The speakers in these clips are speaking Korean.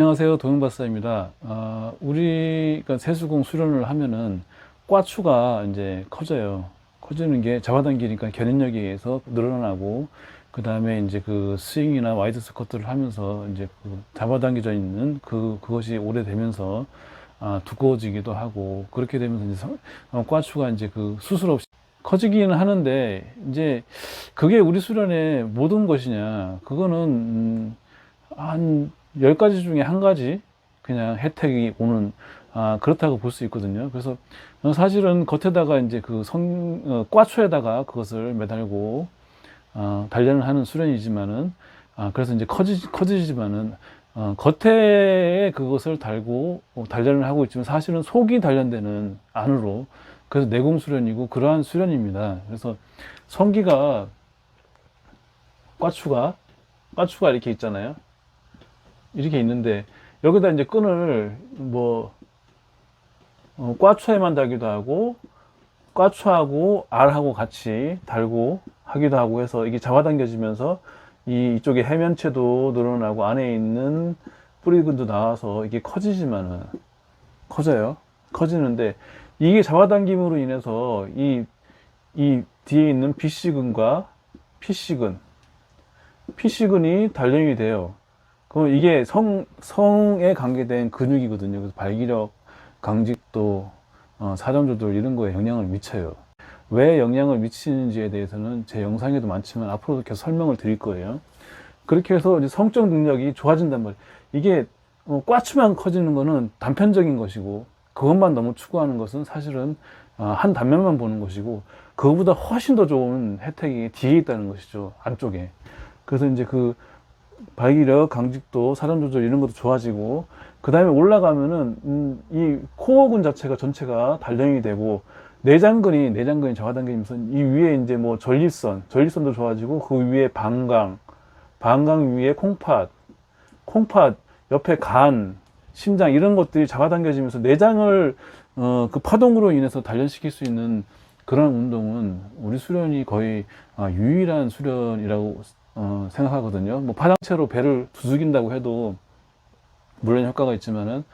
안녕하세요. 동영박사입니다. 어, 우리가 세수공 수련을 하면은 꽈추가 이제 커져요. 커지는 게 잡아당기니까 견인력에 의해서 늘어나고, 그 다음에 이제 그 스윙이나 와이드 스쿼트를 하면서 이제 그 잡아당겨져 있는 그, 그것이 오래되면서 아, 두꺼워지기도 하고, 그렇게 되면서 이제 성- 어, 꽈추가 이제 그 수술 없이 커지기는 하는데, 이제 그게 우리 수련의 모든 것이냐, 그거는, 음, 한 10가지 중에 한 가지 그냥 혜택이 오는 아, 그렇다고 볼 수 있거든요. 그래서 어, 사실은 겉에다가 이제 그 성, 어, 꽈초에다가 그것을 매달고 어, 단련을 하는 수련이지만은 아, 그래서 이제 커지, 커지지만은 어, 겉에 그것을 달고 어, 단련을 하고 있지만 사실은 속이 단련되는 안으로 그래서 내공 수련이고 그러한 수련입니다. 그래서 성기가 꽈추가 꽈추가 이렇게 있잖아요. 이렇게 있는데 여기다 이제 끈을 뭐 어, 꽈추에만 달기도 하고 꽈추하고 알하고 같이 달고 하기도 하고 해서 이게 잡아당겨지면서 이 이쪽에 해면체도 늘어나고 안에 있는 뿌리근도 나와서 이게 커지지만은 커져요. 커지는데 이게 잡아당김으로 인해서 이, 이 뒤에 있는 B씨근과 P씨근, P씨근이 단련이 돼요. 그럼 이게 성, 성에 관계된 근육이거든요. 그래서 발기력, 강직도, 어, 사정 조절 이런 거에 영향을 미쳐요. 왜 영향을 미치는지에 대해서는 제 영상에도 많지만 앞으로도 계속 설명을 드릴 거예요. 그렇게 해서 이제 성적 능력이 좋아진단 말이에요. 이게 어, 꽈추만 커지는 거는 단편적인 것이고 그것만 너무 추구하는 것은 사실은 어, 한 단면만 보는 것이고 그거보다 훨씬 더 좋은 혜택이 뒤에 있다는 것이죠. 안쪽에. 그래서 이제 그 발기력, 강직도, 사람 조절 이런 것도 좋아지고 그 다음에 올라가면은 음, 이 코어근 자체가 전체가 단련이 되고 내장근이 내장근이 잡아당기면서 이 위에 이제 뭐 전립선, 전립선도 좋아지고 그 위에 방광, 방광 위에 콩팥, 콩팥 옆에 간, 심장 이런 것들이 잡아당겨지면서 내장을 어, 그 파동으로 인해서 단련시킬 수 있는 그런 운동은 우리 수련이 거의 아, 유일한 수련이라고 어, 생각하거든요. 뭐 파장체로 배를 두들긴다고 해도 물론 효과가 있지만은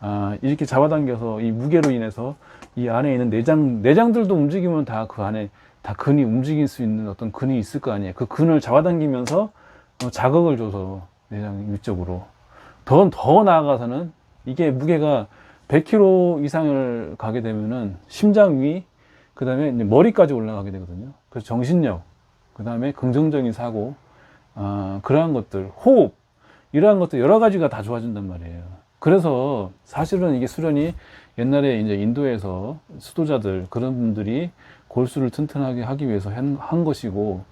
아, 이렇게 잡아당겨서 이 무게로 인해서 이 안에 있는 내장 내장들도 움직이면 다 그 안에 다 근이 움직일 수 있는 어떤 근이 있을 거 아니에요. 그 근을 잡아당기면서 어, 자극을 줘서 내장 위쪽으로 더 더 나아가서는 이게 무게가 100kg 이상을 가게 되면은 심장 위 그 다음에 이제 머리까지 올라가게 되거든요. 그래서 정신력 그 다음에 긍정적인 사고 아, 그러한 것들, 호흡, 이러한 것들 여러 가지가 다 좋아진단 말이에요. 그래서 사실은 이게 수련이 옛날에 이제 인도에서 수도자들, 그런 분들이 골수를 튼튼하게 하기 위해서 한, 한 것이고,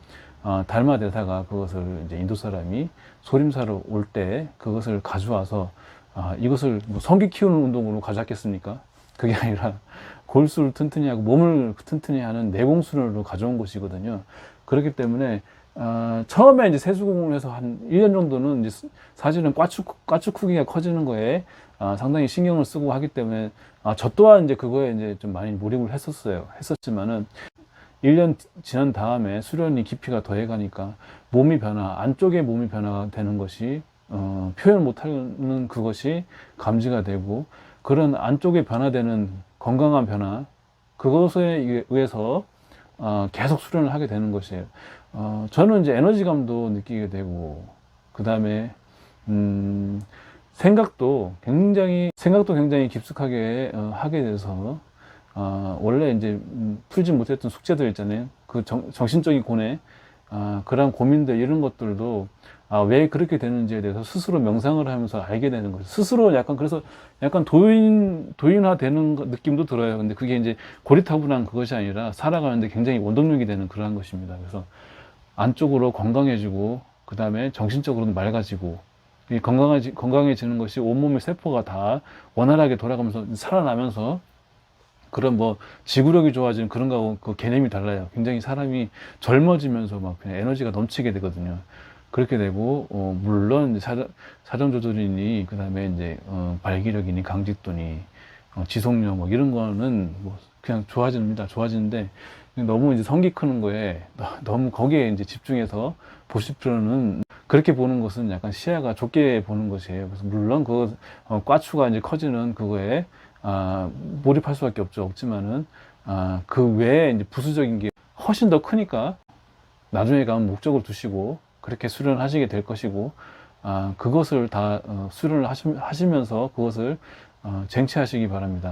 아, 달마 대사가 그것을 이제 인도 사람이 소림사로 올 때 그것을 가져와서, 아, 이것을 뭐 성기 키우는 운동으로 가져왔겠습니까? 그게 아니라 골수를 튼튼히 하고 몸을 튼튼히 하는 내공수련으로 가져온 것이거든요. 그렇기 때문에 어, 처음에 이제 세수공을 해서 한 1년 정도는 이제 스- 사실은 꽈추, 꽈추 크기가 커지는 거에 아, 상당히 신경을 쓰고 하기 때문에 아, 저 또한 이제 그거에 이제 좀 많이 몰입을 했었어요. 했었지만은 1년 지난 다음에 수련이 깊이가 더해 가니까 몸이 변화, 안쪽에 몸이 변화가 되는 것이 어, 표현 못하는 그것이 감지가 되고 그런 안쪽에 변화되는 건강한 변화 그것에 의해서 어, 계속 수련을 하게 되는 것이에요. 어, 저는 이제 에너지감도 느끼게 되고, 그 다음에, 음, 생각도 굉장히, 생각도 굉장히 깊숙하게 어, 하게 돼서, 어, 원래 이제 음, 풀지 못했던 숙제들 있잖아요. 그 정, 정신적인 고뇌, 아, 그런 고민들, 이런 것들도, 아, 왜 그렇게 되는지에 대해서 스스로 명상을 하면서 알게 되는 거죠. 스스로 약간, 그래서 약간 도인, 도인화 되는 거- 느낌도 들어요. 근데 그게 이제 고리타분한 그것이 아니라 살아가는데 굉장히 원동력이 되는 그러한 것입니다. 그래서 안쪽으로 건강해지고 그 다음에 정신적으로도 맑아지고 이 건강해지, 건강해지는 것이 온몸의 세포가 다 원활하게 돌아가면서 살아나면서 그런 뭐 지구력이 좋아지는 그런 거하고 그 개념이 달라요. 굉장히 사람이 젊어지면서 막 그냥 에너지가 넘치게 되거든요. 그렇게 되고 어, 물론 사정, 사정 조절이니 그 다음에 이제 어, 발기력이니 강직도니 어, 지속력 뭐 이런 거는 뭐 그냥 좋아집니다. 좋아지는데 너무 이제 성기 크는 거에 너- 너무 거기에 이제 집중해서 보실 필요는 그렇게 보는 것은 약간 시야가 좁게 보는 것이에요. 그래서 물론 그 어, 과추가 이제 커지는 그거에 아, 몰입할 수밖에 없죠. 없지만은 아, 그 외에 이제 부수적인 게 훨씬 더 크니까 나중에 가면 목적을 두시고 그렇게 수련을 하시게 될 것이고 아, 그것을 다 어, 수련을 하시, 하시면서 그것을 어, 쟁취하시기 바랍니다.